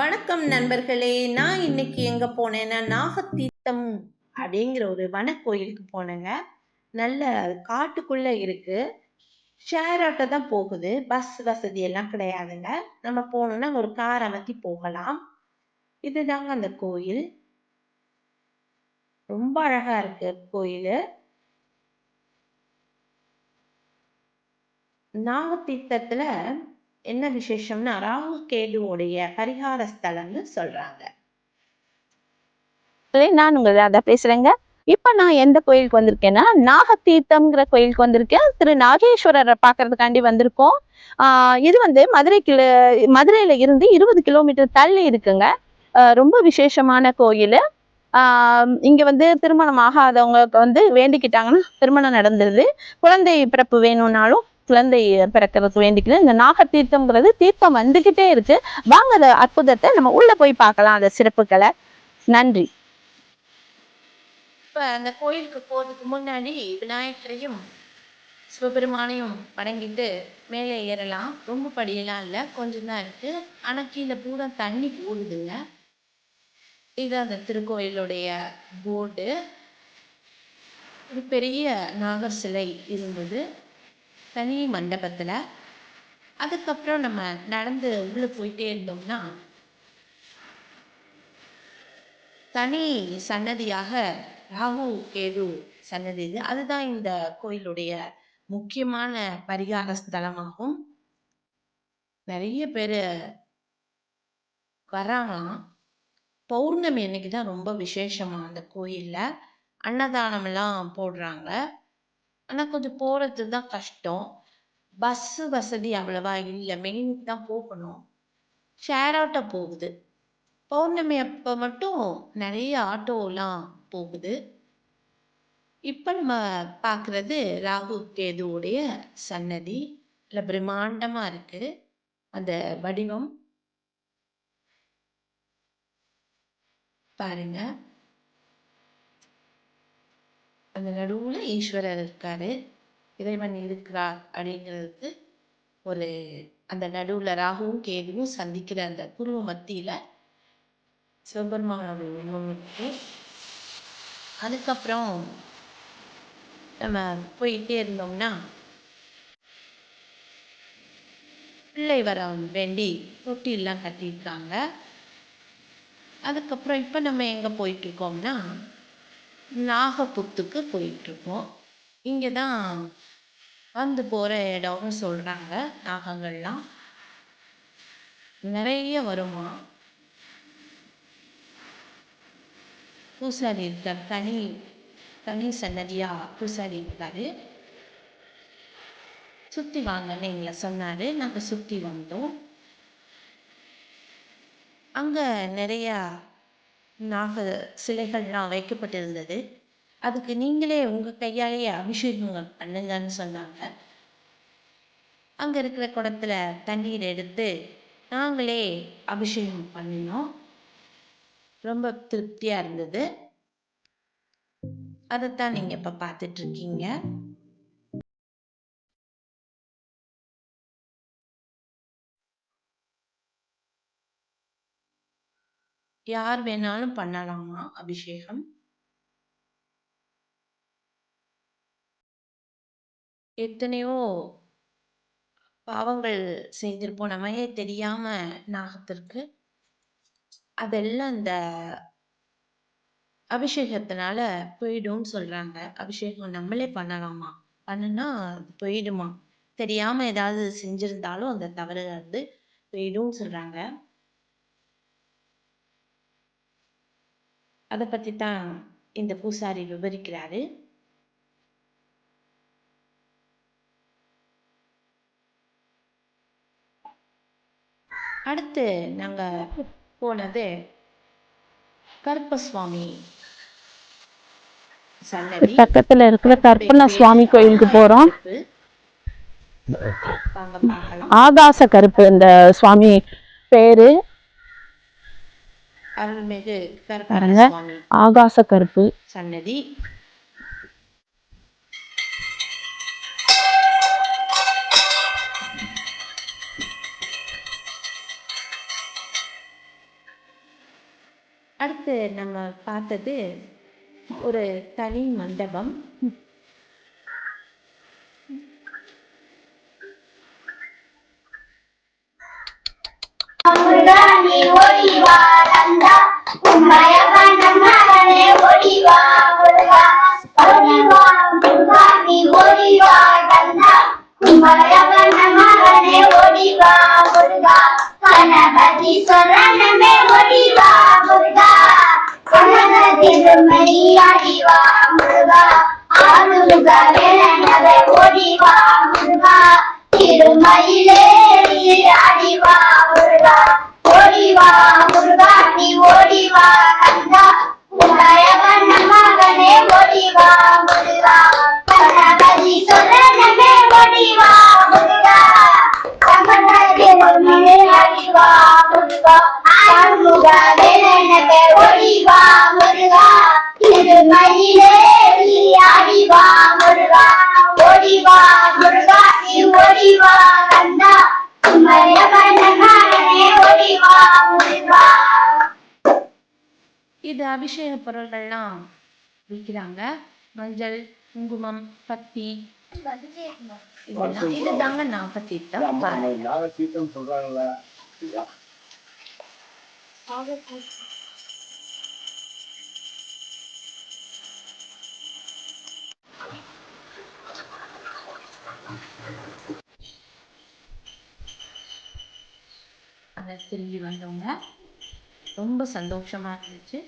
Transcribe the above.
வணக்கம் நண்பர்களே நான் இன்னைக்கு எங்க போனேன்னா நாகத்தீர்த்தம் அப்படிங்கிற ஒரு வனக்கோயிலுக்கு போனேங்க. நல்ல காட்டுக்குள்ள இருக்கு. ஷேர் ஆட்டோ தான் போகுது. பஸ் வசதி எல்லாம் கிடையாதுங்க. நம்ம போனோம்னா ஒரு கார் அமர்த்தி போகலாம். இதுதாங்க அந்த கோயில். ரொம்ப அழகா இருக்கு கோயில். நாகத்தீர்த்தத்துல என்ன விசேஷம்னா ராகு கேதுவோடைய பரிகார ஸ்தலம்னு சொல்றாங்க. நான் உங்க ராதா பேசுறேங்க. இப்ப நான் எந்த கோயிலுக்கு வந்திருக்கேன்னா நாகத்தீர்த்தம்ங்கிற கோயிலுக்கு வந்திருக்கேன். திரு நாகேஸ்வரரை பாக்குறதுக்காண்டி வந்திருக்கோம். ஆஹ் இது வந்து மதுரை மதுரைக்கு மதுரையில இருந்து இருபது கிலோமீட்டர் தள்ளி இருக்குங்க. ரொம்ப விசேஷமான கோயில். ஆஹ் இங்க வந்து திருமணம் ஆகாதவங்க வந்து வேண்டிக்கிட்டாங்கன்னா திருமணம் நடந்துருது குழந்தை பிறப்பு வேணும்னாலும் குழந்தை பிறக்கிறதுக்கு வேண்டிக்கிறது இந்த நாகத்தீர்த்தம்ங்கிறது தீர்த்தம் வந்துகிட்டே இருக்கு. வாங்க அந்த அற்புதத்தை நம்ம உள்ள போய் பார்க்கலாம் அந்த சிறப்புகளை. நன்றி. இப்ப அந்த கோயிலுக்கு போறதுக்கு முன்னாடி விநாயகரையும் சிவபெருமானையும் வணங்கிட்டு மேலே ஏறலாம். ரொம்ப படியெல்லாம் இல்லை கொஞ்சம் தான் இருக்கு. ஆனா கீழே பூரா தண்ணி ஓடுதுங்க இது அந்த திருக்கோயிலுடைய போர்டு. ஒரு பெரிய நாகர் சிலை இருந்தது. தனி மண்டபத்தில். அதுக்கப்புறம் நம்ம நடந்து உள்ளே போயிட்டே இருந்தோம்னா தனி சன்னதியாக ராகு கேது சன்னதி இது. அதுதான் இந்த கோயிலுடைய முக்கியமான பரிகார ஸ்தலமாகும். நிறைய பேர் வராங்களாம். பௌர்ணமி அன்னைக்கு தான் ரொம்ப விசேஷமாக அந்த கோயிலில். அன்னதானம் எல்லாம் போடுறாங்க. ஆனால் கொஞ்சம் போகிறது தான் கஷ்டம். பஸ்ஸு வசதி அவ்வளவா இல்லை. மெயினுக்கு தான் போகணும். ஷேர் ஆட்டோ போகுது. பௌர்ணமி அப்போ மட்டும் நிறைய ஆட்டோலாம் போகுது. இப்போ நம்ம பார்க்குறது ராகு கேதுவுடைய சன்னதி. இல்லை பிரம்மாண்டமாக இருக்குது அந்த வடிவம். பாருங்கள் அந்த நடுவில் ஈஸ்வரர் இருக்கார். இறைவன் இருக்கிறார் அப்படிங்கிறதுக்கு ஒரு அந்த நடுவில் ராகுவும் கேதுவும் சந்திக்கிற அந்த குருவ மத்தியில் சிவபெருமானோட உருவம் இருக்கு. அதுக்கப்புறம் நம்ம போயிட்டே இருந்தோம்னா பிள்ளை வர வேண்டி தொட்டிலாம் கட்டியிருக்காங்க. அதுக்கப்புறம் இப்போ நம்ம எங்கே போயிட்டு இருக்கோம்னா நாகப்புத்துக்கு போயிட்டுருக்கோம். இங்கே தான் வந்து போகிற இடம்னு சொல்கிறாங்க நாகங்கள்லாம். நிறைய வருமா? பூசாரி இருக்கார் தனி தனி சன்னதியாக பூசாரி இருக்கார். சுற்றி வாங்கன்னு எங்களை சொன்னார் நாங்கள் சுற்றி வந்தோம். அங்கே நிறையா நாக சிலைகள்லாம் வைக்கப்பட்டிருந்தது. அதுக்கு நீங்களே உங்கள் கையாலேயே அபிஷேகங்கள் பண்ணுங்கன்னு சொன்னாங்க. அங்கே இருக்கிற குடத்துல தண்ணீர் எடுத்து நாங்களே அபிஷேகம் பண்ணினோம். ரொம்ப திருப்தியாக இருந்தது. அதைத்தான் நீங்கள் இப்போ பார்த்துட்ருக்கீங்க யார் வேணாலும் பண்ணலாமா அபிஷேகம்? எத்தனையோ பாவங்கள் செய்திருப்போம் நம்மையே தெரியாம நாகத்திற்கு. அதெல்லாம் இந்த அபிஷேகத்தினால போயிடும்னு சொல்றாங்க. அபிஷேகம் நம்மளே பண்ணலாமா? பண்ணுனா அது போயிடுமா? தெரியாம ஏதாவது செஞ்சிருந்தாலும் அந்த தவறு வந்து போயிடும்னு சொல்றாங்க. அதை பத்தி தான் இந்த பூசாரி விவரிக்கிறாரு அடுத்து நாங்க போனது கருப்பசுவாமி சன்னதி. பக்கத்துல இருக்கிற கற்பனா சுவாமி கோயிலுக்கு போறோம். ஆகாச கருப்பு இந்த சுவாமி பேரு. அருள்மிகு பாருங்க. ஆகாச கருப்பு. சன்னதி. அடுத்து நம்ம பார்த்தது ஒரு தனி மண்டபம். நீ ஓய்வாய் திருமயிலே அடிவா முருகா ஒடிவா முருகா. ஓடிவா முருகா நீ ஓடிவா அபிஷேக பொருள்கள்லாம் விற்கிறாங்க. மஞ்சள் குங்குமம் பத்தி. இதுதாங்க நாகத்தீர்த்தம் நாகத்தீர்த்தம் திரும்பி வந்தவங்க. ரொம்ப சந்தோஷமா இருந்துச்சு.